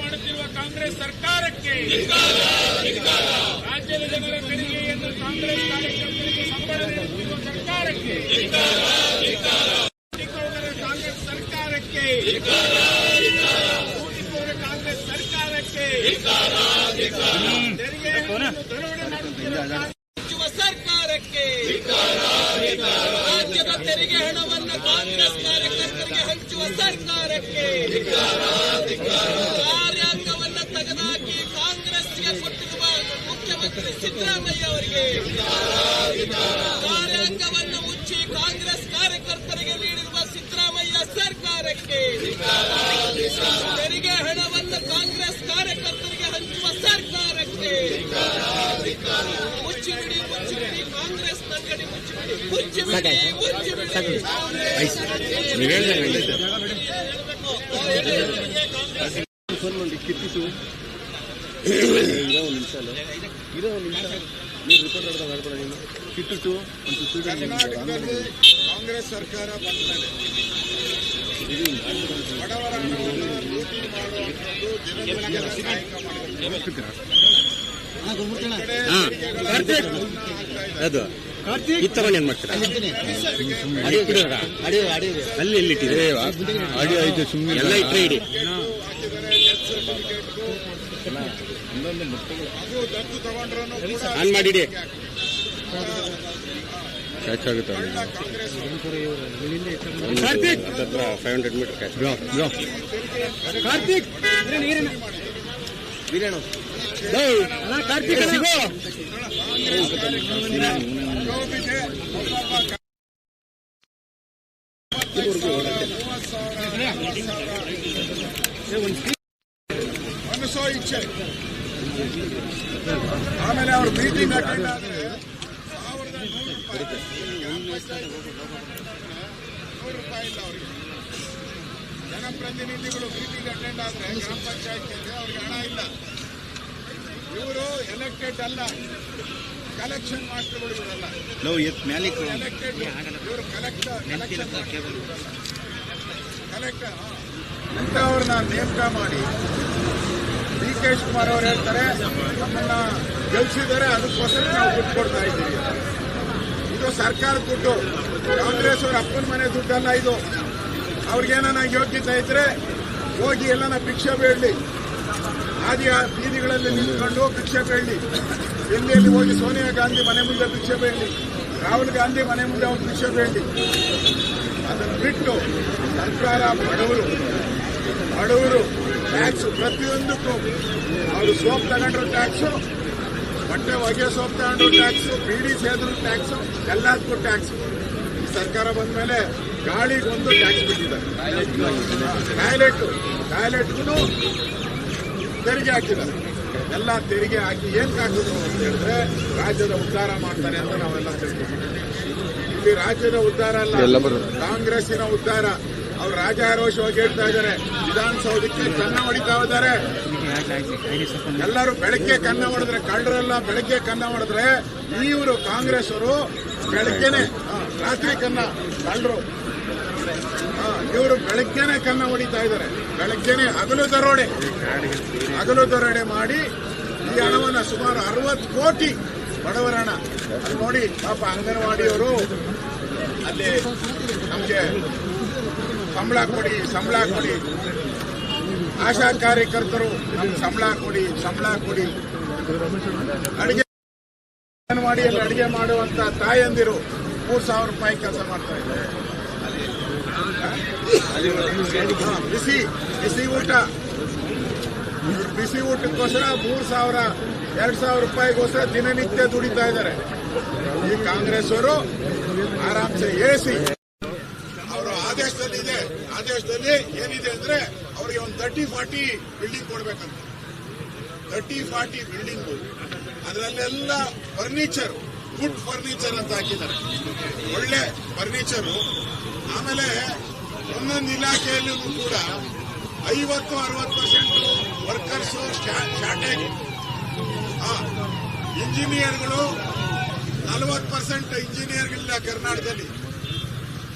ಮಾಡುತ್ತಿರುವ ಕಾಂಗ್ರೆಸ್ ಸರ್ಕಾರಕ್ಕೆ ರಾಜ್ಯದ ಜನರ ತೆರಿಗೆಯನ್ನು ಕಾಂಗ್ರೆಸ್ ಕಾರ್ಯಕರ್ತರಿಗೆ ಸಂಬಳ ಸರ್ಕಾರಕ್ಕೆ ಕೂಡಿಕೋರರ ಕಾಂಗ್ರೆಸ್ ಸರ್ಕಾರಕ್ಕೆ ಕೂಡಿಕೋರ ಕಾಂಗ್ರೆಸ್ ಸರ್ಕಾರಕ್ಕೆ ತೆರಿಗೆ ಹಣವನ್ನು ದರೋಡೆ ಮಾಡುತ್ತಿರುವ ಹಂಚುವ ಸರ್ಕಾರಕ್ಕೆ ರಾಜ್ಯದ ತೆರಿಗೆ ಹಣವನ್ನು ಕಾಂಗ್ರೆಸ್ ಕಾರ್ಯಕರ್ತರಿಗೆ ಹಂಚುವ ಸರ್ಕಾರಕ್ಕೆ ಕಾರ್ಯಾಂಗವನ್ನ ತೆಗೆದುಹಾಕಿ ಕಾಂಗ್ರೆಸ್ಗೆ ಕೊಟ್ಟಿರುವ ಮುಖ್ಯಮಂತ್ರಿ ಸಿದ್ದರಾಮಯ್ಯ ಅವರಿಗೆ ಕಾರ್ಯಾಂಗವನ್ನು ಮುಚ್ಚಿ ಕಾಂಗ್ರೆಸ್ ಕಾರ್ಯಕರ್ತರಿಗೆ ನೀಡಿರುವ ಸಿದ್ದರಾಮಯ್ಯ ಸರ್ಕಾರಕ್ಕೆ ತೆರಿಗೆ ಹಣವನ್ನು ಕಾಂಗ್ರೆಸ್ ಕಾರ್ಯಕರ್ತರಿಗೆ ಹಂಚುವ ಸರ್ಕಾರಕ್ಕೆ ಮುಚ್ಚಿಬಿಡಿ ಮುಚ್ಚಿಬಿಡಿ ಕಾಂಗ್ರೆಸ್ ನಂಗಡಿ ಮುಚ್ಚಿಬಿಡಿ ಮುಚ್ಚಿಬಿಡಿ ಮುಚ್ಚಿಬಿಡಿ. ಕಾಂಗ್ರೆಸ್ ಮಾಡಿ ಕಿತ್ತಿಸು. ಇರೋ ಒಂದು ನಿಮಿಷ ಅಲ್ಲ ಇರೋ ಒಂದು ನಿಮಿಷ ನೀವು ರಿಪೋರ್ಟ್ ಮಾಡ್ಬೇಡ ನೀನು ಒಂದು ಕಾಂಗ್ರೆಸ್ ಸರ್ಕಾರ ಬಂದ ಮೇಲೆ ಅದು ಇತ್ತವನ್ನ ಏನ್ ಮಾಡ್ತೀರಾ? ಅಲ್ಲಿ ಎಲ್ಲಿ ಇಟ್ಟಿದೆ ಅಡಿ ಆಯ್ತು ಸುಮ್ಮನೆ ಎಲ್ಲ ಇಟ್ಟರೆ ಇಡಿ ಹಾಕಿದರೆ ಡೆತ್ ಸರ್ಟಿಫಿಕೇಟ್ಗೂ ಅದು ದತ್ತು ತಗೊಂಡ್ರೂ ಕೂಡ ಆನ್ ಮಾಡಿಡಿ. ಕ್ಯಾಚ್ ಆಗುತ್ತೆ ಹತ್ರ five hundred metre catch bro bro. Karthik ವೀರೇಣ. Karthik ಸಿಗೋ. ಗೌಬಿಗೆ ಆಮೇಲೆ ಅವ್ರ ಮೀಟಿಂಗ್ ಅಟೆಂಡ್ ಆದ್ರೆ ನೂರು ರೂಪಾಯಿ ಇಲ್ಲ ಅವರಿಗೆ ಜನಪ್ರತಿನಿಧಿಗಳು ಮೀಟಿಂಗ್ ಅಟೆಂಡ್ ಆದ್ರೆ ಗ್ರಾಮ ಪಂಚಾಯತ್ ಅವ್ರಿಗೆ ಹಣ ಇಲ್ಲ. ಇವರು ಎಲೆಕ್ಟೆಡ್ ಅಲ್ಲ. ಕಲೆಕ್ಷನ್ ಮಾಸ್ಟರ್ಗಳು ಇವರಲ್ಲ. ಎಲೆಕ್ಟೆಡ್ ಇವರು ಕಲೆಕ್ಟರ್ ಕಲೆಕ್ಟರ್ ಅವ್ರನ್ನ ನೇಮಕ ಮಾಡಿ ಡಿ ಕುಮಾರ್ ಶಿವಕುಮಾರ್ ಅವರು ಹೇಳ್ತಾರೆ, ನಮ್ಮನ್ನ ಗೆಲ್ಸಿದ್ದಾರೆ, ಅದಕ್ಕೋಸ್ಕರ ನಾವು ದುಡ್ಡು ಕೊಡ್ತಾ ಇದ್ದೀವಿ. ಇದು ಸರ್ಕಾರ ದುಡ್ಡು. ಕಾಂಗ್ರೆಸ್ ಅವರ ಅಪ್ಪನ ಮನೆ ದುಡ್ಡಲ್ಲ ಇದು. ಅವ್ರಿಗೇನ ಯೋಗ್ಯತೆ ಇದ್ರೆ ಹೋಗಿ ಎಲ್ಲನ ಭಿಕ್ಷೆ ಬೇಡಲಿ. ಆದಿ ಬೀದಿಗಳಲ್ಲಿ ನಿಂತ್ಕೊಂಡು ಭಿಕ್ಷೆ ಬೇಡಲಿ. ಎಲ್ಲಿ ಹೋಗಿ ಸೋನಿಯಾ ಗಾಂಧಿ ಮನೆ ಮುಂದೆ ಭಿಕ್ಷೆ ಬೇಡಲಿ. ರಾಹುಲ್ ಗಾಂಧಿ ಮನೆ ಮುಂದೆ ಅವ್ರು ಭಿಕ್ಷೆ ಬೇಡಲಿ. ಅದನ್ನು ಬಿಟ್ಟು ಸರ್ಕಾರ ಬಡವರು ಬಡವರು ಟ್ಯಾಕ್ಸ್ ಪ್ರತಿಯೊಂದಕ್ಕೂ. ಅವರು ಸೋಪ್ ತಗೊಂಡ್ರು ಟ್ಯಾಕ್ಸು ಬಟ್ಟೆ ಹೊಗೆ ಸೋಪ್ ತಗೊಂಡ್ರು ಟ್ಯಾಕ್ಸು ಬೀಡಿ ಸೇದ್ರು ಟ್ಯಾಕ್ಸು ಎಲ್ಲದಕ್ಕೂ ಟ್ಯಾಕ್ಸ್. ಸರ್ಕಾರ ಬಂದ ಮೇಲೆ ಗಾಳಿಗೊಂದು ಟ್ಯಾಕ್ಸ್ ಬಿಟ್ಟಿದ್ದಾರೆ. ಟಾಯ್ಲೆಟ್ ಟಾಯ್ಲೆಟ್ಗೂ ತೆರಿಗೆ ಹಾಕಿದ್ದಾರೆ. ಎಲ್ಲ ತೆರಿಗೆ ಹಾಕಿ ಏನ್ ಹಾಕಿದ್ರು ಅಂತ ಹೇಳಿದ್ರೆ ರಾಜ್ಯದ ಉದ್ಧಾರ ಮಾಡ್ತಾರೆ ಅಂತ ನಾವೆಲ್ಲ ತಿಳ್ಕೊಂಡಿದ್ದೀವಿ ಇಲ್ಲಿ ರಾಜ್ಯದ ಉದ್ಧಾರ ಅಲ್ಲ ಕಾಂಗ್ರೆಸ್ಸಿನ ಉದ್ಧಾರ. ಅವ್ರು ರಾಜಾರೋಷವಾಗಿ ಹೇಳ್ತಾ ಇದ್ದಾರೆ. ವಿಧಾನಸೌಧಕ್ಕೆ ಕನ್ನ ಹೊಡಿತಾ ಇದ್ದಾರೆ. ಎಲ್ಲರೂ ಬೆಳಗ್ಗೆ ಕನ್ನ ಹೊಡೆದ್ರೆ ಕಳ್ಳರೆಲ್ಲ, ಬೆಳಗ್ಗೆ ಕನ್ನ ಹೊಡೆದ್ರೆ ಇವರು ಕಾಂಗ್ರೆಸ್ ಅವರು ಬೆಳಗ್ಗೆನೆ ರಾತ್ರಿ ಕನ್ನ, ಕಳ್ಳರು. ಇವರು ಬೆಳಗ್ಗೆನೆ ಕನ್ನ ಹೊಡಿತಾ ಇದ್ದಾರೆ. ಬೆಳಗ್ಗೆನೆ ಹಗಲು ದರೋಡೆ ಹಗಲು ದರೋಡೆ ಮಾಡಿ ಈ ಹಣವನ್ನು ಸುಮಾರು ಅರವತ್ತು ಕೋಟಿ ಬಡವರ ಹಣ ನೋಡಿ ಪಾಪ ಅಂಗನವಾಡಿಯವರು, ಅಲ್ಲಿ ನಮಗೆ ಸಂಬಳ ಕೊಡಿ ಸಂಬಳ ಕೊಡಿ. ಆಶಾ ಕಾರ್ಯಕರ್ತರು ಸಂಬಳ ಕೊಡಿ ಸಂಬಳ ಕೊಡಿ. ಅಡಿಗೆ ಅಂಗನವಾಡಿಯಲ್ಲಿ ಅಡಿಗೆ ಮಾಡುವಂತ ತಾಯಂದಿರು ಮೂರ್ ಸಾವಿರ ರೂಪಾಯಿ ಕೆಲಸ ಮಾಡ್ತಾ ಇದ್ದಾರೆ. ಬಿಸಿ ಬಿಸಿ ಊಟ. ಬಿಸಿ ಊಟಕ್ಕೋಸ್ಕರ ಮೂರ್ ಸಾವಿರ, ಎರಡ್ ಸಾವಿರ ರೂಪಾಯಿಗೋಸ್ಕರ ದಿನನಿತ್ಯ ದುಡಿತಾ ಇದ್ದಾರೆ. ಈ ಕಾಂಗ್ರೆಸ್ ಅವರು ಆರಾಮ್ಸೆ ಅವರ ಆದೇಶದಲ್ಲಿ ಇದೆ. ಆದೇಶದಲ್ಲಿ ಏನಿದೆ ಅಂದ್ರೆ ಅವರಿಗೆ ಒಂದು ತರ್ಟಿ ಫಾರ್ಟಿ ಬಿಲ್ಡಿಂಗ್ ಕೊಡ್ಬೇಕಂತ. ತರ್ಟಿ ಫಾರ್ಟಿ ಬಿಲ್ಡಿಂಗ್ ಅದರಲ್ಲೆಲ್ಲ ಫರ್ನಿಚರ್ ಗುಡ್ ಫರ್ನಿಚರ್ ಅಂತ ಹಾಕಿದ್ದಾರೆ. ಒಳ್ಳೆ ಫರ್ನಿಚರು ಆಮೇಲೆ ಒಂದೊಂದು ಇಲಾಖೆಯಲ್ಲೂ ಕೂಡ ಐವತ್ತು, ಅರವತ್ತು ಪರ್ಸೆಂಟ್ ವರ್ಕರ್ಸ್ ಶಾರ್ಟೇಜ್. ಇಂಜಿನಿಯರ್ಗಳು ನಲವತ್ತು ಪರ್ಸೆಂಟ್ ಇಂಜಿನಿಯರ್ಗಳಿಲ್ಲ ಕರ್ನಾಟಕದಲ್ಲಿ.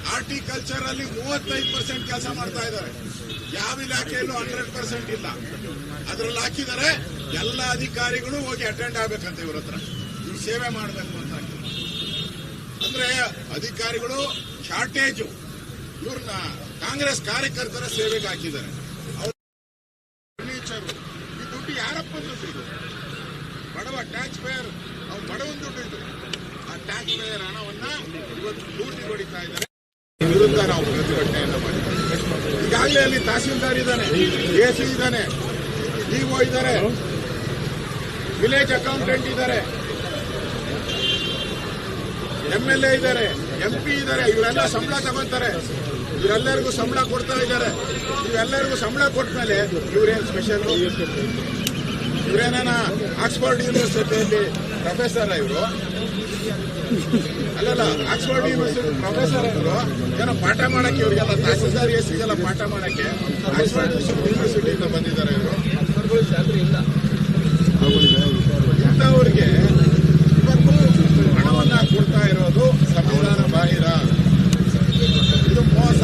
ಹಾರ್ಟಿಕಲ್ಚರ್ ಅಲ್ಲಿ ಮೂವತ್ತೈದು ಪರ್ಸೆಂಟ್ ಕೆಲಸ ಮಾಡ್ತಾ ಇದ್ದಾರೆ. ಯಾವ ಇಲಾಖೆಯಲ್ಲೂ ಹಂಡ್ರೆಡ್ ಪರ್ಸೆಂಟ್ ಇಲ್ಲ. ಅದ್ರಲ್ಲಿ ಹಾಕಿದ್ದಾರೆ, ಎಲ್ಲ ಅಧಿಕಾರಿಗಳು ಹೋಗಿ ಅಟೆಂಡ್ ಆಗ್ಬೇಕಂತ ಇವ್ರ ಹತ್ರ. ಇವ್ರು ಸೇವೆ ಮಾಡಬೇಕು ಅಂತ. ಅಂದ್ರೆ ಅಧಿಕಾರಿಗಳು ಶಾರ್ಟೇಜು ಇವ್ರನ್ನ ಕಾಂಗ್ರೆಸ್ ಕಾರ್ಯಕರ್ತರ ಸೇವೆಗೆ ಹಾಕಿದ್ದಾರೆ. ಫರ್ನಿಚರ್ ಈ ದುಡ್ಡು ಯಾರಪ್ಪ ದುಡ್ಡು ಇದು? ಬಡವ ಟ್ಯಾಕ್ಸ್ ಪೇಯರ್ ಅವ್ರು ಬಡವನ ದುಡ್ಡು ಇದು. ಆ ಟ್ಯಾಕ್ಸ್ ಪೇಯರ್ ಹಣವನ್ನ ಇವತ್ತು ಲೂಟಿ ಹೊಡಿತಾ ಇದ್ದಾರೆ. ಪ್ರತಿಭಟನೆಯನ್ನ ಮಾಡಿದ್ದಾರೆ ಈಗಾಗಲೇ ಅಲ್ಲಿ ತಹಸೀಲ್ದಾರ್ ಇದ್ದಾನೆ ಸಿ ಇದ್ದಾನೆ ಇಒ ಇದ್ದಾರೆ, ವಿಲೇಜ್ ಅಕೌಂಟೆಂಟ್ ಇದ್ದಾರೆ, ಎಂ ಎಲ್ ಎ ಇದ್ದಾರೆ, ಎಂ ಪಿ ಇದ್ದಾರೆ, ಇವರೆಲ್ಲ ಸಂಬಳ ತಗೊಂತಾರೆ ಇವರೆಲ್ಲರಿಗೂ ಸಂಬಳ ಕೊಡ್ತಾ ಇದ್ದಾರೆ. ಇವೆಲ್ಲರಿಗೂ ಸಂಬಳ ಕೊಟ್ಟ ಮೇಲೆ ಇವ್ರೇನ್ ಸ್ಪೆಷಲ್ ಇವರೇನ ಆಕ್ಸ್ಫರ್ಡ್ ಯೂನಿವರ್ಸಿಟಿಯಲ್ಲಿ ಪ್ರೊಫೆಸರ್ ಇವರು? ಅಲ್ಲಲ್ಲ ಆಕ್ಸ್ಫರ್ಡ್ ಯೂನಿವರ್ಸಿಟಿ ಪ್ರೊಫೆಸರ್ ಇವರು ಜನ ಪಾಠ ಮಾಡಕ್ಕೆ ಇವರಿಗೆಲ್ಲ ತಹಸೀಲ್ದಾರ್ ಇದೆಲ್ಲ ಪಾಠ ಮಾಡಕ್ಕೆ ಆಕ್ಸ್ಫರ್ಡ್ ಯೂನಿವರ್ಸಿಟಿಯಿಂದ ಬಂದಿದ್ದಾರೆ ಇವರು. ಇಂಥವ್ರಿಗೆ ಇವತ್ತು ಹಣವನ್ನ ಕೊಡ್ತಾ ಇರೋದು ಸಂವಿಧಾನ ಬಾಹಿರ. ಇದು ಮೋಸ.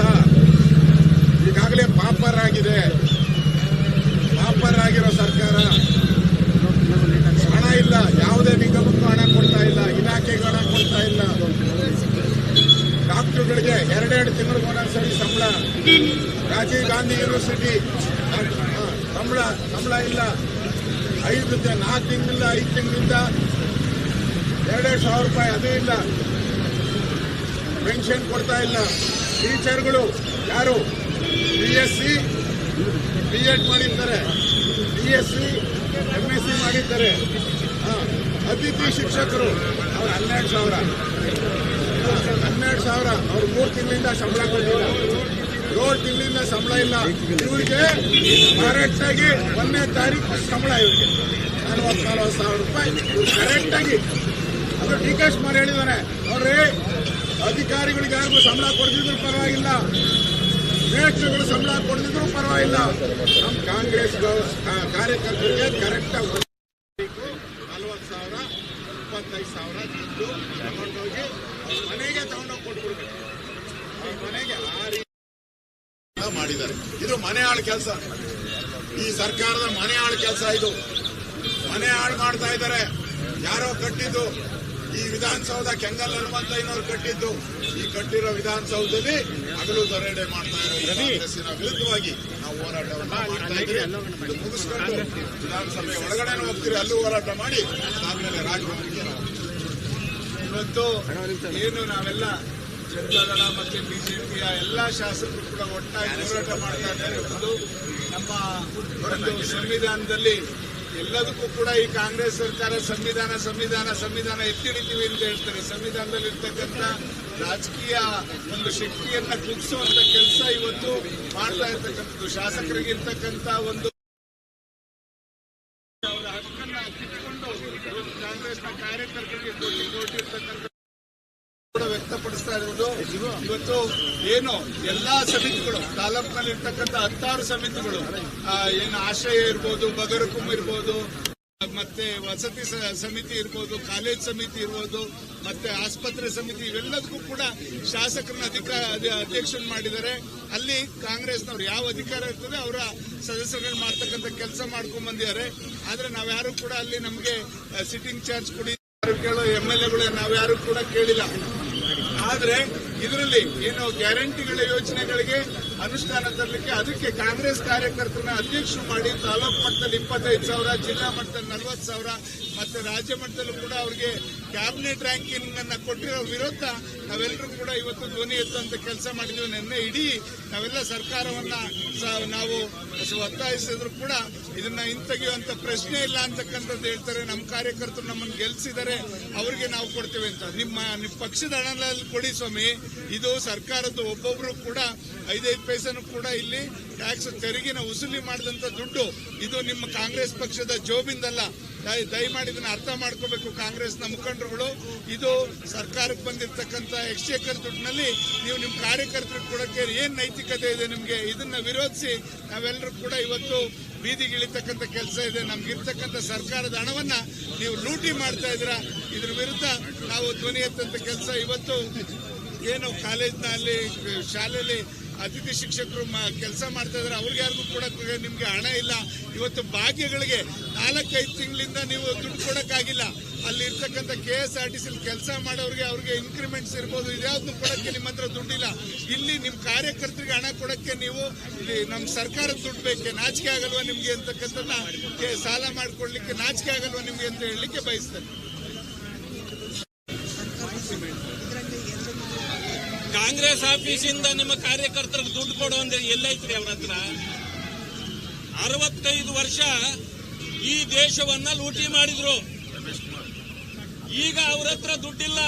ಈಗಾಗಲೇ ಪಾಪರ್ ಆಗಿದೆ ಪಾಪರ್ ಆಗಿರೋ ಸರ್ಕಾರ. ಹಣ ಇಲ್ಲ, ಯಾವುದೇ ಕೊಡ್ತಾ ಇಲ್ಲ ಇಲಾಖೆಗಳ ಕೊಡ್ತಾ ಇಲ್ಲ. ಡಾಕ್ಟರ್ಗಳಿಗೆ ಎರಡೆರಡು ತಿಂಗಳಿಗೆ ಒಂದೊಂದ್ಸರಿ ಸಂಬಳ. ರಾಜೀವ್ ಗಾಂಧಿ ಯೂನಿವರ್ಸಿಟಿ ಸಂಬಳ ಸಂಬಳ ಇಲ್ಲ. ಐದು ನಾಲ್ಕು ತಿಂಗಳಿಂದ, ಐದು ತಿಂಗಳಿಂದ ಎರಡೆರಡು ಸಾವಿರ ರೂಪಾಯಿ ಅದು ಇಲ್ಲ. ಪೆನ್ಷನ್ ಕೊಡ್ತಾ ಇಲ್ಲ. ಟೀಚರ್ಗಳು ಯಾರು? B S C B Ed ಮಾಡಿರ್ತಾರೆ. B S C M S C ಮಾಡಿರ್ತಾರೆ. ಅತಿಥಿ ಶಿಕ್ಷಕರು ಅವ್ರು ಹನ್ನೆರಡು ಸಾವಿರ. ಹನ್ನೆರಡು ಸಾವಿರ ಅವ್ರು ಮೂರು ತಿಂಗಳಿಂದ ಸಂಬಳ ಕೊಟ್ಟಿಲ್ಲ. ಏಳು ತಿಂಗಳಿಂದ ಸಂಬಳ ಇಲ್ಲ. ಇವರಿಗೆ ಕರೆಕ್ಟ್ ಆಗಿ ಒಂದನೇ ತಾರೀಕು ಸಂಬಳ ಇವರಿಗೆ. ನಲವತ್ತು ನಲವತ್ತು ಸಾವಿರ ರೂಪಾಯಿ ಕರೆಕ್ಟ್ ಆಗಿ ಅದು ಡಿ ಕೆ ಶಿವಕುಮಾರ್ ಹೇಳಿದ್ದಾರೆ ನೋಡ್ರಿ ಅಧಿಕಾರಿಗಳಿಗೆ ಯಾರಿಗೂ ಸಂಬಳ ಕೊಡದಿದ್ರು ಪರವಾಗಿಲ್ಲ. ಶ್ರೇಷ್ಠಗಳು ಸಂಬಳ ಕೊಡದಿದ್ರು ಪರವಾಗಿಲ್ಲ. ನಮ್ಮ ಕಾಂಗ್ರೆಸ್ ಕಾರ್ಯಕರ್ತರಿಗೆ ಕರೆಕ್ಟ್ ಆಗಿ ನಲವತ್ತು ಸಾವಿರ ಇಪ್ಪತ್ತೈದು ಸಾವಿರ ದುಡ್ಡು ತಗೊಂಡೋಗಿ ಅವ್ರ ಮನೆಗೆ ತಗೊಂಡೋಗಿ ಕೊಟ್ಬಿಡ್ಬೇಕು ಅವ್ರ ಮನೆಗೆ ಆ ರೀತಿ ಮಾಡಿದ್ದಾರೆ ಇದು ಮನೆ ಆಳು ಕೆಲಸ. ಈ ಸರ್ಕಾರದ ಮನೆ ಆಳು ಕೆಲಸ ಇದು. ಮನೆ ಹಾಳು ಮಾಡ್ತಾ ಇದ್ದಾರೆ ಯಾರೋ ಕಟ್ಟಿದ್ದು ಈ ವಿಧಾನಸೌಧ ಕೆಂಗಲ್ ಹನುಮಂತಯ್ಯನವ್ರು ಕಟ್ಟಿದ್ದು. ಈ ಕಟ್ಟಿರೋ ವಿಧಾನಸೌಧದಲ್ಲಿ ಹಗಲು ದೊರೆಡೆ ಮಾಡ್ತಾ ಇರೋ ವಿರುದ್ಧವಾಗಿ ನಾವು ಹೋರಾಟವನ್ನು ಮಾಡ್ತಾ ಇದ್ದೀವಿ. ಇದು ಮುಗಿಸ್ಕೊಂಡು ವಿಧಾನಸಭೆ ಒಳಗಡೆ ಹೋಗ್ತೀರಿ ಅಲ್ಲೂ ಹೋರಾಟ ಮಾಡಿ. ಆದ್ಮೇಲೆ ರಾಜಭವನಕ್ಕೆ ನಾವು ಇವತ್ತು ಏನು ನಾವೆಲ್ಲ ಜನತಾದಳ ಮತ್ತೆ ಬಿಜೆಪಿಯ ಎಲ್ಲ ಶಾಸಕರು ಕೂಡ ಒಟ್ಟಾಗಿ ಹೋರಾಟ ಮಾಡ್ತಾ ಇದ್ದಾರೆ. ಒಂದು ನಮ್ಮ ಒಂದು ಸಂವಿಧಾನದಲ್ಲಿ ಎಲ್ಲದಕ್ಕೂ ಕೂಡ ಈ ಕಾಂಗ್ರೆಸ್ ಸರ್ಕಾರ ಸಂವಿಧಾನ ಸಂವಿಧಾನ ಸಂವಿಧಾನ ಎತ್ತಿಡಿತೀವಿ ಅಂತ ಹೇಳ್ತಾರೆ. ಸಂವಿಧಾನದಲ್ಲಿ ಇರ್ತಕ್ಕಂಥ ರಾಜಕೀಯ ಒಂದು ಶಕ್ತಿಯನ್ನ ಕುಗ್ಸುವಂತ ಕೆಲಸ ಇವತ್ತು ಮಾಡ್ತಾ ಇರ್ತಕ್ಕಂಥದ್ದು. ಶಾಸಕರಿಗೆ ಇರ್ತಕ್ಕಂಥ ಒಂದು ಅವರ ಹಕ್ಕನ್ನ ಕಿತ್ಕೊಂಡು ಇವತ್ತು ಕಾಂಗ್ರೆಸ್ನ ಕಾರ್ಯಕರ್ತರಿಗೆ ಕೊಟ್ಟು ಕೊಟ್ಟಿರ್ತಕ್ಕಂಥ ಕೂಡ ವ್ಯಕ್ತಪಡಿಸ್ತಾ ಇರುವುದು ಇವತ್ತು ಏನು ಎಲ್ಲಾ ಸಮಿತಿಗಳು ತಾಲೂಕಿನಲ್ಲಿ ಇರ್ತಕ್ಕಂಥ ಹತ್ತಾರು ಸಮಿತಿಗಳು ಏನು ಆಶ್ರಯ ಇರ್ಬೋದು ಬಗರಕುಂ ಇರ್ಬೋದು, ಮತ್ತೆ ವಸತಿ ಸಮಿತಿ ಇರ್ಬೋದು, ಕಾಲೇಜ್ ಸಮಿತಿ ಇರ್ಬೋದು, ಮತ್ತೆ ಆಸ್ಪತ್ರೆ ಸಮಿತಿ, ಇವೆಲ್ಲದಕ್ಕೂ ಕೂಡ ಶಾಸಕರನ್ನ ಅಧಿಕಾರ ಅಧ್ಯಕ್ಷನ ಮಾಡಿದ್ದಾರೆ. ಅಲ್ಲಿ ಕಾಂಗ್ರೆಸ್ನವ್ರು ಯಾವ ಅಧಿಕಾರ ಇರ್ತದೆ ಅವರ ಸದಸ್ಯರುಗಳು ಮಾಡ್ತಕ್ಕಂಥ ಕೆಲಸ ಮಾಡ್ಕೊಂಡ್ ಬಂದಿದ್ದಾರೆ ಆದ್ರೆ ನಾವ್ಯಾರು ಕೂಡ ಅಲ್ಲಿ ನಮಗೆ ಸಿಟ್ಟಿಂಗ್ ಚಾರ್ಜ್ ಕೊಡಿ ಕೇಳೋ ಎಂ ಎಲ್ ಎಗಳು ನಾವ್ಯಾರು ಕೂಡ ಕೇಳಿಲ್ಲ. ಆದ್ರೆ ಇದರಲ್ಲಿ ಏನು ಗ್ಯಾರಂಟಿಗಳ ಯೋಜನೆಗಳಿಗೆ ಅನುಷ್ಠಾನ ತರಲಿಕ್ಕೆ ಅದಕ್ಕೆ ಕಾಂಗ್ರೆಸ್ ಕಾರ್ಯಕರ್ತರನ್ನ ಅಧ್ಯಕ್ಷರು ಮಾಡಿ ತಾಲೂಕು ಮಟ್ಟದಲ್ಲಿ ಇಪ್ಪತ್ತೈದು ಸಾವಿರ, ಜಿಲ್ಲಾ ಮಟ್ಟದಲ್ಲಿ ನಲವತ್ತು ಸಾವಿರ ಮತ್ತೆ ರಾಜ್ಯ ಮಟ್ಟದಲ್ಲೂ ಕೂಡ ಅವರಿಗೆ ಕ್ಯಾಬಿನೆಟ್ ರ್ಯಾಂಕಿಂಗ್ ಅನ್ನ ಕೊಟ್ಟಿರೋ ವಿರುದ್ಧ ನಾವೆಲ್ಲರೂ ಕೂಡ ಇವತ್ತು ಧ್ವನಿ ಎತ್ತುವಂತ ಕೆಲಸ ಮಾಡಿದ್ವಿ. ನಿನ್ನೆ ಇಡೀ ನಾವೆಲ್ಲ ಸರ್ಕಾರವನ್ನ ನಾವು ಒತ್ತಾಯಿಸಿದ್ರು ಕೂಡ ಇದನ್ನ ಹಿಂತೆಗೆಯುವಂತ ಪ್ರಶ್ನೆ ಇಲ್ಲ ಅಂತಕ್ಕಂಥದ್ದು ಹೇಳ್ತಾರೆ. ನಮ್ಮ ಕಾರ್ಯಕರ್ತರು ನಮ್ಮನ್ನು ಗೆಲ್ಸಿದ್ದಾರೆ. ಅವ್ರಿಗೆ ನಾವು ಕೊಡ್ತೇವೆ ಅಂತ. ನಿಮ್ಮ ನಿಮ್ಮ ಪಕ್ಷದ ಹಣದಲ್ಲಿ ಕೊಡಿ ಸ್ವಾಮಿ. ಇದು ಸರ್ಕಾರದ ಒಬ್ಬೊಬ್ರು ಕೂಡ ಐದೈದು ಪೈಸೆನೂ ಕೂಡ ಇಲ್ಲಿ ಟ್ಯಾಕ್ಸ್ ತೆರಿಗೆನ ವಸೂಲಿ ಮಾಡಿದಂತ ದುಡ್ಡು ಇದು ನಿಮ್ಮ ಕಾಂಗ್ರೆಸ್ ಪಕ್ಷದ ಜೋಬಿಂದಲ್ಲ. ದಯ- ದಯಮಾಡಿ ಇದನ್ನ ಅರ್ಥ ಮಾಡ್ಕೋಬೇಕು ಕಾಂಗ್ರೆಸ್ನ ಮುಖಂಡರುಗಳು. ಇದು ಸರ್ಕಾರಕ್ಕೆ ಬಂದಿರತಕ್ಕಂತ ಎಕ್ಸ್ಚೇಕರ್ ದುಡ್ಡಿನಲ್ಲಿ ನೀವು ನಿಮ್ಮ ಕಾರ್ಯಕರ್ತರಿಗೆ ಕೊಡಕ್ಕೆ ಏನ್ ನೈತಿಕತೆ ಇದೆ ನಿಮಗೆ? ಇದನ್ನ ವಿರೋಧಿಸಿ ನಾವೆಲ್ಲರೂ ಕೂಡ ಇವತ್ತು ಬೀದಿಗಿಳಿತಕ್ಕಂಥ ಕೆಲಸ ಇದೆ. ನಮ್ಗಿರ್ತಕ್ಕಂಥ ಸರ್ಕಾರದ ಹಣವನ್ನ ನೀವು ಲೂಟಿ ಮಾಡ್ತಾ ಇದ್ದೀರಾ? ಇದ್ರ ವಿರುದ್ಧ ನಾವು ಧ್ವನಿ ಎತ್ತಂತ ಕೆಲಸ ಇವತ್ತು ಏನು ಕಾಲೇಜ್ನಲ್ಲಿ ಶಾಲೆಯಲ್ಲಿ ಅತಿಥಿ ಶಿಕ್ಷಕರು ಕೆಲಸ ಮಾಡ್ತಾ ಇದ್ದಾರೆ ಅವ್ರಿಗೆ ಯಾರಿಗೂ ಕೊಡಕ್ಕೆ ನಿಮ್ಗೆ ಹಣ ಇಲ್ಲ. ಇವತ್ತು ಭಾಗ್ಯಗಳಿಗೆ ನಾಲ್ಕೈದು ತಿಂಗಳಿಂದ ನೀವು ದುಡ್ಡು ಕೊಡಕ್ಕಾಗಿಲ್ಲ. ಅಲ್ಲಿ ಇರ್ತಕ್ಕಂಥ ಕೆ ಎಸ್ ಆರ್ ಟಿ ಸಿಲ್ ಕೆಲಸ ಮಾಡೋರಿಗೆ ಅವ್ರಿಗೆ ಇನ್ಕ್ರಿಮೆಂಟ್ಸ್ ಇರ್ಬೋದು. ಇದ್ಯಾವ್ದು ಕೊಡಕ್ಕೆ ನಿಮ್ಮ ಹತ್ರ ದುಡ್ಡಿಲ್ಲ. ಇಲ್ಲಿ ನಿಮ್ಮ ಕಾರ್ಯಕರ್ತರಿಗೆ ಹಣ ಕೊಡಕ್ಕೆ ನೀವು ಇಲ್ಲಿ ನಮ್ಮ ಸರ್ಕಾರದ ದುಡ್ಡು ಬೇಕೆ? ನಾಚಿಕೆ ಆಗಲ್ವಾ ನಿಮಗೆ ಅಂತಕ್ಕಂಥದ್ದನ್ನ? ಸಾಲ ಮಾಡಿಕೊಡ್ಲಿಕ್ಕೆ ನಾಚಿಕೆ ಆಗಲ್ವಾ ನಿಮಗೆ ಅಂತ ಹೇಳಲಿಕ್ಕೆ ಬಯಸ್ತೇನೆ. ಕಾಂಗ್ರೆಸ್ ಆಫೀಸಿಂದ ನಿಮ್ಮ ಕಾರ್ಯಕರ್ತರಿಗೆ ದುಡ್ಡು ಕೊಡು ಅಂದ್ರೆ ಎಲ್ಲೈತ್ರಿ ಅವ್ರ ಹತ್ರ? ಅರವತ್ತೈದು ವರ್ಷ ಈ ದೇಶವನ್ನ ಲೂಟಿ ಮಾಡಿದ್ರು. ಈಗ ಅವ್ರ ಹತ್ರ ದುಡ್ಡಿಲ್ಲ.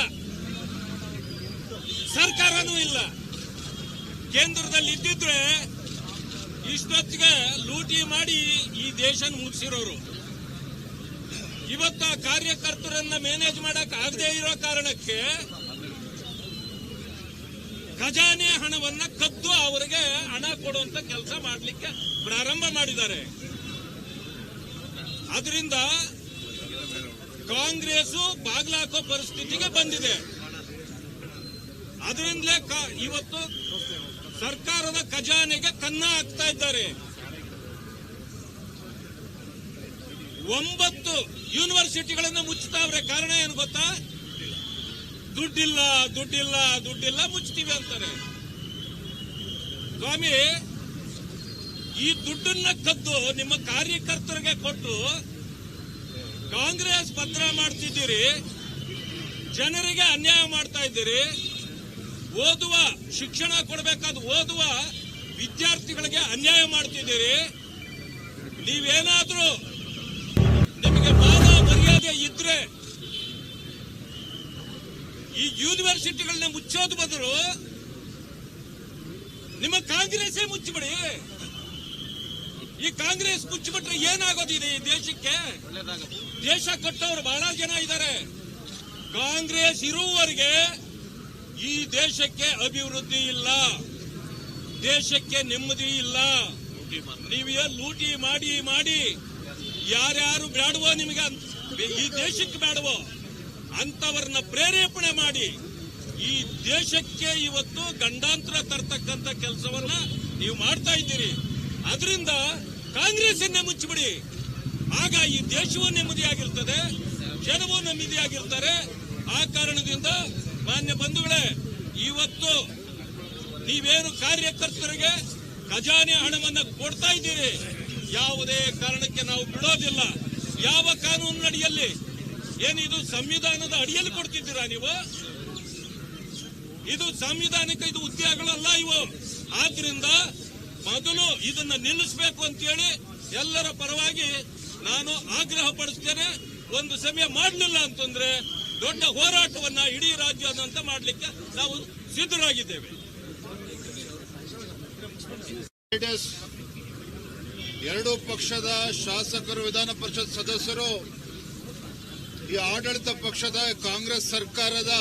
ಸರ್ಕಾರನೂ ಇಲ್ಲ. ಕೇಂದ್ರದಲ್ಲಿ ಇದ್ದಿದ್ರೆ ಇಷ್ಟೊತ್ತಿಗೆ ಲೂಟಿ ಮಾಡಿ ಈ ದೇಶ ಮುಗಿಸಿರೋರು. ಇವತ್ತು ಆ ಕಾರ್ಯಕರ್ತರನ್ನ ಮ್ಯಾನೇಜ್ ಮಾಡಕ್ ಆಗದೆ ಇರೋ ಕಾರಣಕ್ಕೆ ಖಜಾನೆ ಹಣವನ್ನ ಕದ್ದು ಅವರಿಗೆ ಹಣ ಕೊಡುವಂತ ಕೆಲಸ ಮಾಡಲಿಕ್ಕೆ ಪ್ರಾರಂಭ ಮಾಡಿದ್ದಾರೆ. ಅದರಿಂದ ಕಾಂಗ್ರೆಸ್ ಬಾಗ್ಲಾಕೋ ಪರಿಸ್ಥಿತಿಗೆ ಬಂದಿದೆ. ಅದರಿಂದಲೇ ಇವತ್ತು ಸರ್ಕಾರದ ಖಜಾನೆಗೆ ಕನ್ನ ಹಾಕ್ತಾ ಇದ್ದಾರೆ. ಒಂಬತ್ತು ಯೂನಿವರ್ಸಿಟಿಗಳನ್ನು ಮುಚ್ಚುತ್ತಾವ್ರೆ ಕಾರಣ ಏನು ಗೊತ್ತಾ? ದುಡ್ಡಿಲ್ಲ ದುಡ್ಡಿಲ್ಲ ದುಡ್ಡಿಲ್ಲ ಮುಚ್ತೀವಿ ಅಂತಾರೆ. ಸ್ವಾಮಿ, ಈ ದುಡ್ಡನ್ನ ಕದ್ದು ನಿಮ್ಮ ಕಾರ್ಯಕರ್ತರಿಗೆ ಕೊಟ್ಟು ಕಾಂಗ್ರೆಸ್ ಪತ್ರ ಮಾಡ್ತಿದ್ದೀರಿ, ಜನರಿಗೆ ಅನ್ಯಾಯ ಮಾಡ್ತಾ ಇದ್ದೀರಿ, ಓದುವ, ಶಿಕ್ಷಣ ಕೊಡಬೇಕಾದ ಓದುವ ವಿದ್ಯಾರ್ಥಿಗಳಿಗೆ ಅನ್ಯಾಯ ಮಾಡ್ತಿದ್ದೀರಿ, ನೀವೇನಾದ್ರೂ ಯೂನಿವರ್ಸಿಟಿಗಳನ್ನ ಮುಚ್ಚೋದು ಬದಲು ನಿಮ್ಮ ಕಾಂಗ್ರೆಸ್ಸೇ ಮುಚ್ಚಿಬಿಡಿ. ಈ ಕಾಂಗ್ರೆಸ್ ಮುಚ್ಚಿಬಿಟ್ರೆ ಏನಾಗೋದಿದೆ ಈ ದೇಶಕ್ಕೆ? ದೇಶ ಕಟ್ಟೋರು ಬಹಳ ಜನ ಇದ್ದಾರೆ. ಕಾಂಗ್ರೆಸ್ ಇರುವವರಿಗೆ ಈ ದೇಶಕ್ಕೆ ಅಭಿವೃದ್ಧಿ ಇಲ್ಲ. ದೇಶಕ್ಕೆ ನೆಮ್ಮದಿ ಇಲ್ಲ. ನೀವೇ ಲೂಟಿ ಮಾಡಿ ಮಾಡಿ ಯಾರ್ಯಾರು ಬೇಡವೋ ನಿಮಗೆ ಈ ದೇಶಕ್ಕೆ ಬೇಡವೋ ಅಂತವರನ್ನ ಪ್ರೇರೇಪಣೆ ಮಾಡಿ ಈ ದೇಶಕ್ಕೆ ಇವತ್ತು ಗಂಡಾಂತರ ತರ್ತಕ್ಕಂಥ ಕೆಲಸವನ್ನ ನೀವು ಮಾಡ್ತಾ ಇದ್ದೀರಿ. ಅದರಿಂದ ಕಾಂಗ್ರೆಸ್ಸನ್ನೇ ಮುಚ್ಚಿಬಿಡಿ. ಆಗ ಈ ದೇಶವೂ ನೆಮ್ಮದಿಯಾಗಿರ್ತದೆ ಜನವೂ ನೆಮ್ಮದಿಯಾಗಿರ್ತಾರೆ ಆ ಕಾರಣದಿಂದ ಮಾನ್ಯ ಬಂಧುಗಳೇ, ಇವತ್ತು ನೀವೇನು ಕಾರ್ಯಕರ್ತರಿಗೆ ಖಜಾನೆ ಹಣವನ್ನು ಕೊಡ್ತಾ ಇದ್ದೀರಿ? ಯಾವುದೇ ಕಾರಣಕ್ಕೆ ನಾವು ಬಿಡೋದಿಲ್ಲ. ಯಾವ ಕಾನೂನಿನಡಿಯಲ್ಲಿ ಏನಿದು ಸಂವಿಧಾನದ ಅಡಿಯಲ್ಲಿ ಕೊಡ್ತಿದ್ದೀರಾ ನೀವು? ಇದು ಸಂವಿಧಾನಿಕ, ಇದು ಉದ್ಯೋಗಗಳಲ್ಲ ಇವು. ಆದ್ರಿಂದ ಮೊದಲು ಇದನ್ನ ನಿಲ್ಲಿಸಬೇಕು ಅಂತೇಳಿ ಎಲ್ಲರ ಪರವಾಗಿ ನಾನು ಆಗ್ರಹ ಪಡಿಸ್ತೇನೆ. ಒಂದು ಸಮಯ ಮಾಡಲಿಲ್ಲ ಅಂತಂದ್ರೆ ದೊಡ್ಡ ಹೋರಾಟವನ್ನ ಇಡೀ ರಾಜ್ಯಾದ್ಯಂತ ಮಾಡಲಿಕ್ಕೆ ನಾವು ಸಿದ್ಧರಾಗಿದ್ದೇವೆ. ಎರಡು ಎರಡೂ ಪಕ್ಷದ ಶಾಸಕರು, ವಿಧಾನ ಪರಿಷತ್ ಸದಸ್ಯರು ಈ ಆಡಳಿತ ಪಕ್ಷದ, ಕಾಂಗ್ರೆಸ್ ಸರ್ಕಾರದ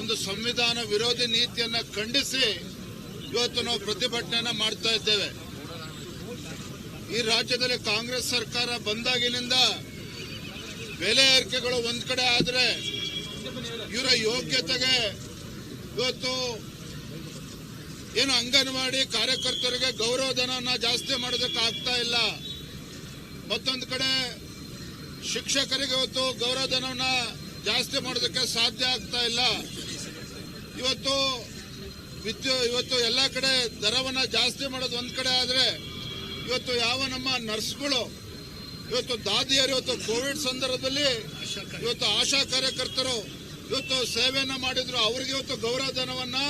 ಒಂದು ಸಂವಿಧಾನ ವಿರೋಧಿ ನೀತಿಯನ್ನ ಖಂಡಿಸಿ ಇವತ್ತು ನಾವು ಪ್ರತಿಭಟನೆಯನ್ನ ಮಾಡ್ತಾ ಇದ್ದೇವೆ. ಈ ರಾಜ್ಯದಲ್ಲಿ ಕಾಂಗ್ರೆಸ್ ಸರ್ಕಾರ ಬಂದಾಗಿನಿಂದ ಬೆಲೆ ಏರಿಕೆಗಳು ಒಂದ್ ಕಡೆ ಆದ್ರೆ ಇವರ ಯೋಗ್ಯತೆಗೆ ಇವತ್ತು ಏನು ಅಂಗನವಾಡಿ ಕಾರ್ಯಕರ್ತರಿಗೆ ಗೌರವಧನವನ್ನ ಜಾಸ್ತಿ ಮಾಡೋದಕ್ಕೆ ಆಗ್ತಾ ಇಲ್ಲ. ಮತ್ತೊಂದು ಕಡೆ ಶಿಕ್ಷಕರಿಗೆ ಇವತ್ತು ಗೌರವಧನವನ್ನ ಜಾಸ್ತಿ ಮಾಡೋದಕ್ಕೆ ಸಾಧ್ಯ ಆಗ್ತಾ ಇಲ್ಲ. ಇವತ್ತು ವಿದ್ಯು, ಇವತ್ತು ಎಲ್ಲ ಕಡೆ ದರವನ್ನ ಜಾಸ್ತಿ ಮಾಡೋದು ಒಂದ್ ಕಡೆ ಆದ್ರೆ ಇವತ್ತು ಯಾವ ನಮ್ಮ ನರ್ಸ್ಗಳು, ಇವತ್ತು ದಾದಿಯರು, ಇವತ್ತು ಕೋವಿಡ್ ಸಂದರ್ಭದಲ್ಲಿ ಇವತ್ತು ಆಶಾ ಕಾರ್ಯಕರ್ತರು ಇವತ್ತು ಸೇವೆಯನ್ನ ಮಾಡಿದ್ರು. ಅವ್ರಿಗೆ ಇವತ್ತು ಗೌರವಧನವನ್ನ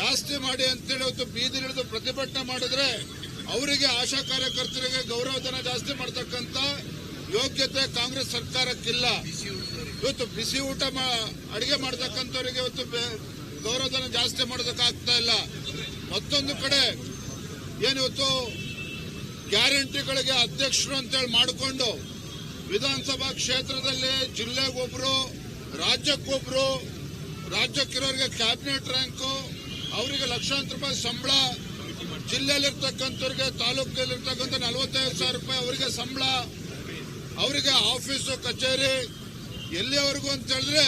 ಜಾಸ್ತಿ ಮಾಡಿ ಅಂತೇಳಿ ಇವತ್ತು ಬೀದಿಲಿಳಿದು ಪ್ರತಿಭಟನೆ ಮಾಡಿದ್ರೆ ಅವರಿಗೆ ಆಶಾ ಕಾರ್ಯಕರ್ತರಿಗೆ ಗೌರವಧನ ಜಾಸ್ತಿ ಮಾಡ್ತಕ್ಕಂತ ಯೋಗ್ಯತೆ ಕಾಂಗ್ರೆಸ್ ಸರ್ಕಾರಕ್ಕಿಲ್ಲ. ಇವತ್ತು ಬಿಸಿ ಊಟ ಅಡಿಗೆ ಮಾಡ್ತಕ್ಕಂಥವ್ರಿಗೆ ಇವತ್ತು ಗೌರವಧನ ಜಾಸ್ತಿ ಮಾಡೋದಕ್ಕೆ ಆಗ್ತಾ ಇಲ್ಲ. ಮತ್ತೊಂದು ಕಡೆ ಏನಿವತ್ತು ಗ್ಯಾರಂಟಿಗಳಿಗೆ ಅಧ್ಯಕ್ಷರು ಅಂತೇಳಿ ಮಾಡಿಕೊಂಡು ವಿಧಾನಸಭಾ ಕ್ಷೇತ್ರದಲ್ಲಿ ಜಿಲ್ಲೆಗೊಬ್ರು ರಾಜ್ಯಕ್ಕೊಬ್ರು ರಾಜ್ಯಕ್ಕಿರೋರಿಗೆ ಕ್ಯಾಬಿನೆಟ್ ರ್ಯಾಂಕು, ಅವರಿಗೆ ಲಕ್ಷಾಂತರ ರೂಪಾಯಿ ಸಂಬಳ, ಜಿಲ್ಲೆಯಲ್ಲಿರ್ತಕ್ಕಂಥವ್ರಿಗೆ, ತಾಲೂಕಲ್ಲಿರ್ತಕ್ಕಂಥ ನಲವತ್ತೈದು ಸಾವಿರ ರೂಪಾಯಿ ಅವರಿಗೆ ಸಂಬಳ ಅವರಿಗೆ ಆಫೀಸು, ಕಚೇರಿ ಎಲ್ಲಿವರೆಗೂ ಅಂತ ಹೇಳಿದ್ರೆ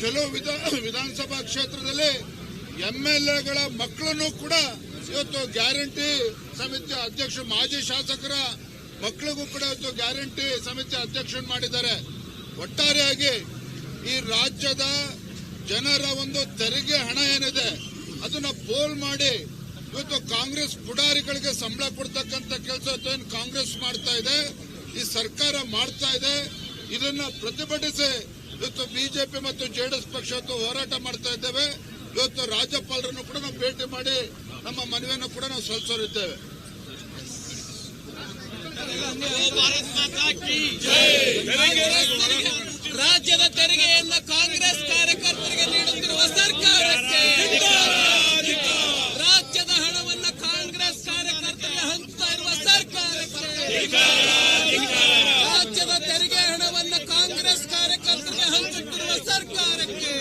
ಕೆಲವು ವಿಧಾನ ವಿಧಾನಸಭಾ ಕ್ಷೇತ್ರದಲ್ಲಿ ಎಂ ಎಲ್ ಎಗಳ ಮಕ್ಕಳನ್ನು ಕೂಡ ಇವತ್ತು ಗ್ಯಾರಂಟಿ ಸಮಿತಿ ಅಧ್ಯಕ್ಷ ಮಾಜಿ ಶಾಸಕರ ಮಕ್ಕಳಿಗೂ ಕೂಡ ಇವತ್ತು ಗ್ಯಾರಂಟಿ ಸಮಿತಿ ಅಧ್ಯಕ್ಷ ಮಾಡಿದ್ದಾರೆ. ಒಟ್ಟಾರೆಯಾಗಿ ಈ ರಾಜ್ಯದ ಜನರ ಒಂದು ತೆರಿಗೆ ಹಣ ಏನಿದೆ, ಅದನ್ನ ಪೋಲ್ ಮಾಡಿ ಇವತ್ತು ಕಾಂಗ್ರೆಸ್ ಪುಡಾರಿಗಳಿಗೆ ಸಂಬಳ ಕೊಡ್ತಕ್ಕಂಥ ಕೆಲಸ ಕಾಂಗ್ರೆಸ್ ಮಾಡ್ತಾ ಇದೆ. ಈ ಸರ್ಕಾರ ಮಾಡ್ತಾ ಇದೆ ಇದನ್ನ ಪ್ರತಿಭಟಿಸಿ. ಇವತ್ತು ಬಿಜೆಪಿ ಮತ್ತು ಜೆಡಿಎಸ್ ಪಕ್ಷ ಹೋರಾಟ ಮಾಡ್ತಾ ಇದ್ದೇವೆ. ಇವತ್ತು ರಾಜ್ಯಪಾಲರನ್ನು ಕೂಡ ನಾವು ಭೇಟಿ ಮಾಡಿ ನಮ್ಮ ಮನವಿಯನ್ನು ಕೂಡ ನಾವು ಸಲ್ಲಿಸಲಿದ್ದೇವೆ ರಾಜ್ಯದ ತೆರಿಗೆಯನ್ನ ಕಾಂಗ್ರೆಸ್ ಕಾರ್ಯಕರ್ತರಿಗೆ ನೀಡುತ್ತಿರುವ ಸರ್ಕಾರಕ್ಕೆ ರಾಜ್ಯದ ಹಣವನ್ನ ಕಾಂಗ್ರೆಸ್ ಕಾರ್ಯಕರ್ತರಿಗೆ ಹಂಚ್ತಾ ಇರುವ ಸರ್ಕಾರಕ್ಕೆ ರಾಜ್ಯದ ತೆರಿಗೆ ಹಣವನ್ನ ಕಾಂಗ್ರೆಸ್ ಕಾರ್ಯಕರ್ತರಿಗೆ ಹಂಚುತ್ತಿರುವ ಸರ್ಕಾರಕ್ಕೆ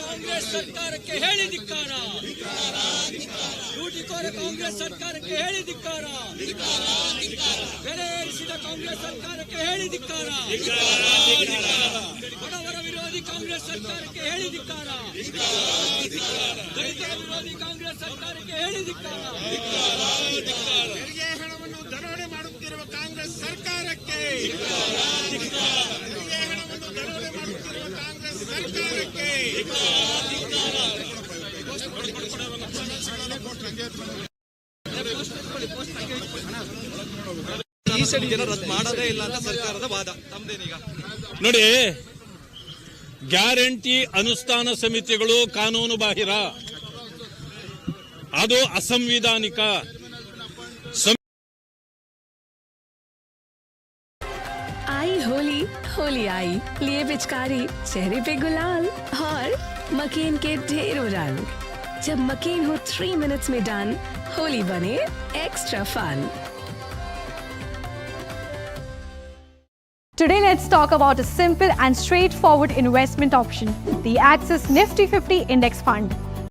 ಕಾಂಗ್ರೆಸ್ ಸರ್ಕಾರಕ್ಕೆ ಹೇಳಿ ಧಿಕ್ಕಾರ ಲೂಟಿಕೋರ ಕಾಂಗ್ರೆಸ್ ಸರ್ಕಾರಕ್ಕೆ ಹೇಳಿ ಧಿಕ್ಕಾರ ಬೆಲೆ ಏರಿಸಿದ ಕಾಂಗ್ರೆಸ್ ಸರ್ಕಾರಕ್ಕೆ ಹೇಳಿ ಧಿಕ್ಕಾರ. ಬಡವರ ವಿರೋಧಿ ಕಾಂಗ್ರೆಸ್ ಸರ್ಕಾರಕ್ಕೆ ಹೇಳಿ ಧಿಕ್ಕಾರ. ದಲಿತರ ವಿರೋಧಿ ಕಾಂಗ್ರೆಸ್ ಸರ್ಕಾರಕ್ಕೆ ಹೇಳಿ ಧಿಕ್ಕಾರ. ತೆರಿಗೆ ಹಣವನ್ನು ದರೋಡೆ ಮಾಡುತ್ತಿರುವ ಕಾಂಗ್ರೆಸ್ ಸರ್ಕಾರಕ್ಕೆ ತೆರಿಗೆ ಹಣವನ್ನು ದರೋಡೆ ಮಾಡುತ್ತಿರುವ ಕಾಂಗ್ರೆಸ್ ಸರ್ಕಾರಕ್ಕೆ ಈ ಸರಿ ಜನ ರದ್ದು ಮಾಡೋದೇ ಇಲ್ಲ ಅಂತ ಸರ್ಕಾರದ ವಾದ ತಮ್ದೇನೀಗ ನೋಡಿ ಗ್ಯಾರಂಟಿ ಅನುಷ್ಠಾನ ಸಮಿತಿಗಳು ಕಾನೂನು ಬಾಹಿರ ಅದು ಅಸಂವಿಧಾನಿಕ ಸಂ- आई होली होली आई लिए पिचकारी चेहरे पे गुलाल और मकीन के ढेरों रंग जब मकीन हो थ्री मिनट्स में डन होली बने extra fun Today, let's talk about a simple and straightforward investment option the Axis Nifty 50 Index Fund.